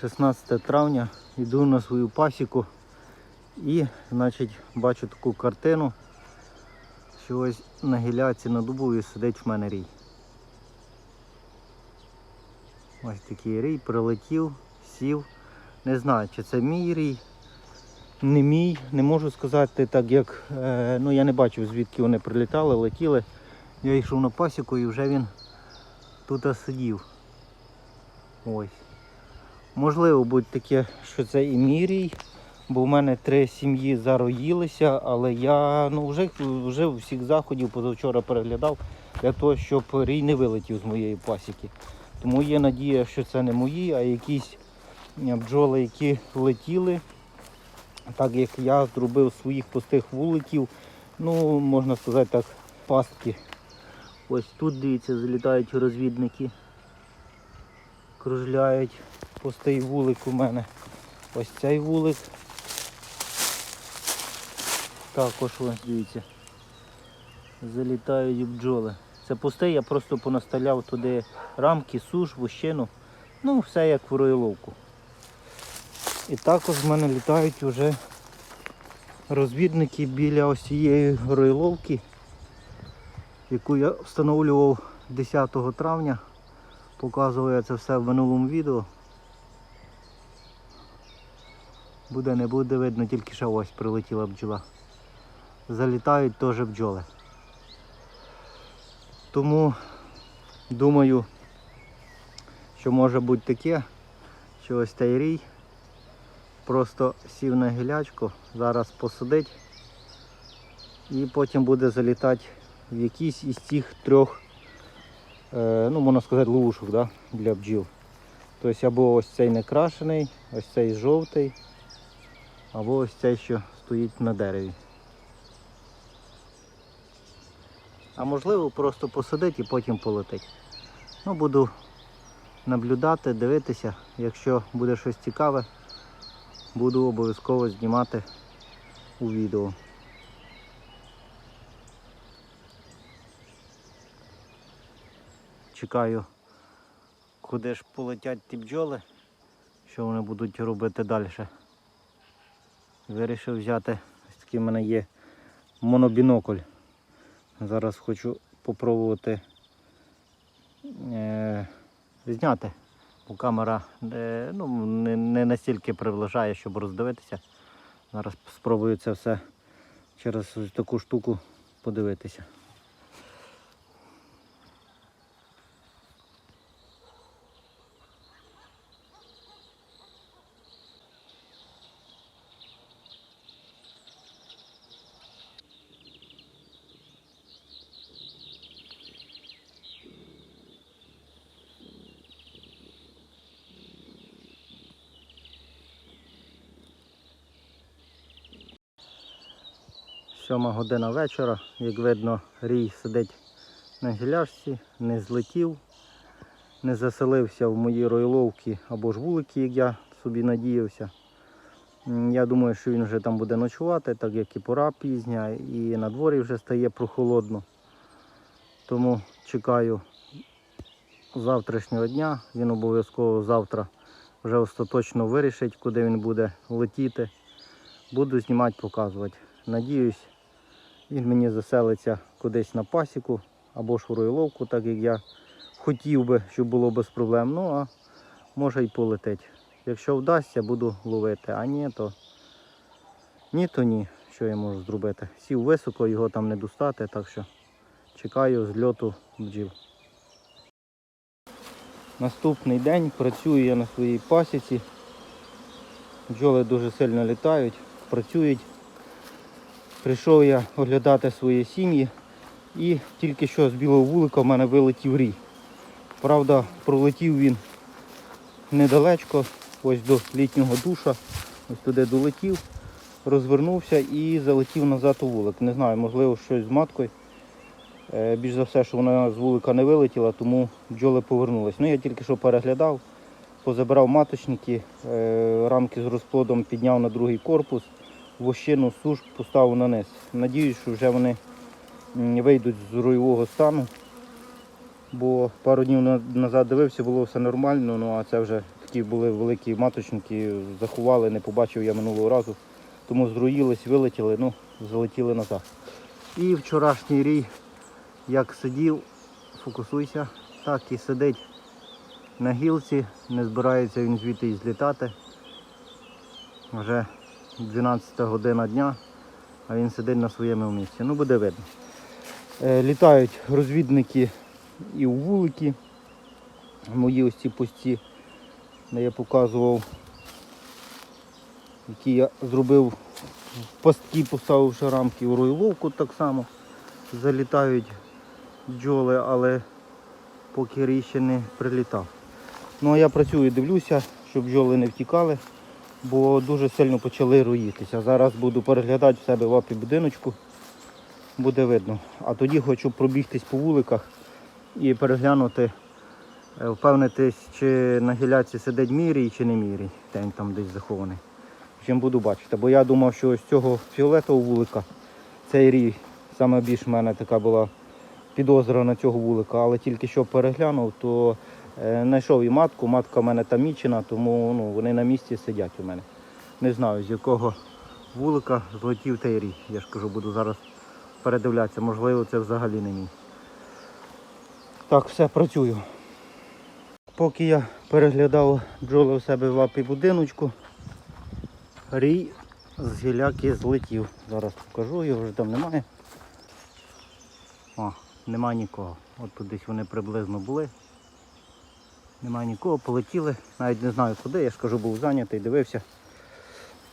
16 травня йду на свою пасіку і, значить, бачу таку картину, що ось на гіляці на дубові сидить в мене рій. Ось такий рій прилетів, сів. Не знаю, чи це мій рій, не мій, не можу сказати так, як е, ну я не бачив, звідки вони прилітали, летіли. Я йшов на пасіку і вже він тут сидів. Ось. Можливо, буде таке, що це і мій рій, бо в мене три сім'ї зароїлися, але я ну, вже, вже всіх заходів позавчора переглядав для того, щоб рій не вилетів з моєї пасіки. Тому є надія, що це не мої, а якісь бджоли, які летіли. Так як я зробив своїх пустих вуликів, ну, можна сказати так, пастки. Ось тут, дивіться, залітають розвідники. Кружляють пустий вулик у мене. Ось цей вулик. Також ось дивіться. Залітають бджоли. Це пустий, я просто понаставляв туди рамки, суш, вощину. Ну, все як в роїловку. І також в мене літають вже розвідники біля ось цієї роїловки, яку я встановлював 10 травня. Показував я це все в минулому відео. Буде, не буде видно, тільки ще ось прилетіла бджола. Залітають теж бджоли. Тому думаю, що може бути таке, що ось цей рій просто сів на гілячку, зараз посадить і потім буде залітати в якийсь із цих трьох, ну можна сказати, ловушок да, для бджіл. Тобто або ось цей не крашений, ось цей жовтий, або ось цей, що стоїть на дереві. А можливо просто посадити і потім полетить. Ну, буду наблюдати, дивитися. Якщо буде щось цікаве, буду обов'язково знімати у відео. Чекаю, куди ж полетять ті бджоли, що вони будуть робити далі. Вирішив взяти, ось такий в мене є монобінокль. Зараз хочу попробувати е, зняти, бо камера е, ну, не, не настільки приближає, щоб роздивитися. Зараз спробую це все через таку штуку подивитися. Сьома година вечора, як видно, рій сидить на гіляшці, не злетів, не заселився в мої ройловки або ж вулики, як я собі надіявся. Я думаю, що він вже там буде ночувати, так як і пора пізня, і на дворі вже стає прохолодно. Тому чекаю завтрашнього дня. Він обов'язково завтра вже остаточно вирішить, куди він буде летіти. Буду знімати, показувати. Надіюсь, він мені заселиться кудись на пасіку або ройловку, так як я хотів би, щоб було без проблем. Ну а може й полетить. Якщо вдасться, буду ловити, а ні, то ні, то ні. Що я можу зробити? Сів високо, його там не достати, так що чекаю зльоту бджіл. Наступний день працюю я на своїй пасіці. Бджоли дуже сильно літають, працюють. Прийшов я оглядати свої сім'ї і тільки що з білого вулика в мене вилетів рій. Правда, пролетів він недалечко, ось до літнього душа, ось туди долетів, розвернувся і залетів назад у вулик. Не знаю, можливо, щось з маткою. Е, Більш за все, що вона з вулика не вилетіла, тому бджоли повернулись. Ну, я тільки що переглядав, позабирав маточники, е, рамки з розплодом підняв на другий корпус вощину суш поставив на низ. Надіюсь, що вже вони вийдуть з руйового стану. Бо пару днів назад дивився, було все нормально, ну а це вже такі були великі маточники, заховали, не побачив я минулого разу. Тому зруїлись, вилетіли, ну, залетіли назад. І вчорашній рій, як сидів, фокусуйся, так і сидить на гілці, не збирається він звідти і злітати. Вже 12 година дня, а він сидить на своєму місці. Ну буде видно. Е, Літають розвідники і у вулики. Мої ось ці пусті, де я показував, які я зробив в пастки, поставивши рамки у ройловку так само. Залітають бджоли, але поки рій ще не прилітав. Ну а я працюю, дивлюся, щоб бджоли не втікали, бо дуже сильно почали роїтися. Зараз буду переглядати в себе в апі будиночку, буде видно. А тоді хочу пробігтись по вуликах і переглянути, е, впевнитись, чи на гіляці сидить мірій, чи не мірій. Тень там десь захований. Чим буду бачити. Бо я думав, що з цього фіолетового вулика цей рій саме більш в мене така була підозра на цього вулика, але тільки що переглянув, то знайшов і матку. Матка в мене там мічена, тому ну, вони на місці сидять у мене. Не знаю, з якого вулика злетів той рій. Я ж кажу, буду зараз передивлятися. Можливо, це взагалі не мій. Так, все, працюю. Поки я переглядав бджоли у себе в лапі будиночку, рій з гіляки злетів. Зараз покажу, його вже там немає. О, нема нікого. От тут десь вони приблизно були. Немає нікого, полетіли. Навіть не знаю куди, я ж кажу, був зайнятий, дивився.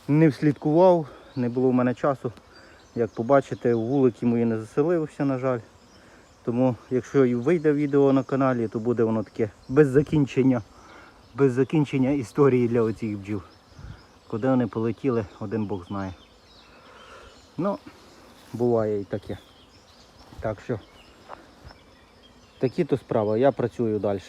Не вслідкував, не було в мене часу. Як побачите, вулики мої не заселився, на жаль. Тому якщо і вийде відео на каналі, то буде воно таке без закінчення. Без закінчення історії для оцих бджіл. Куди вони полетіли, один Бог знає. Ну, буває і таке. Так що такі то справи, я працюю далі.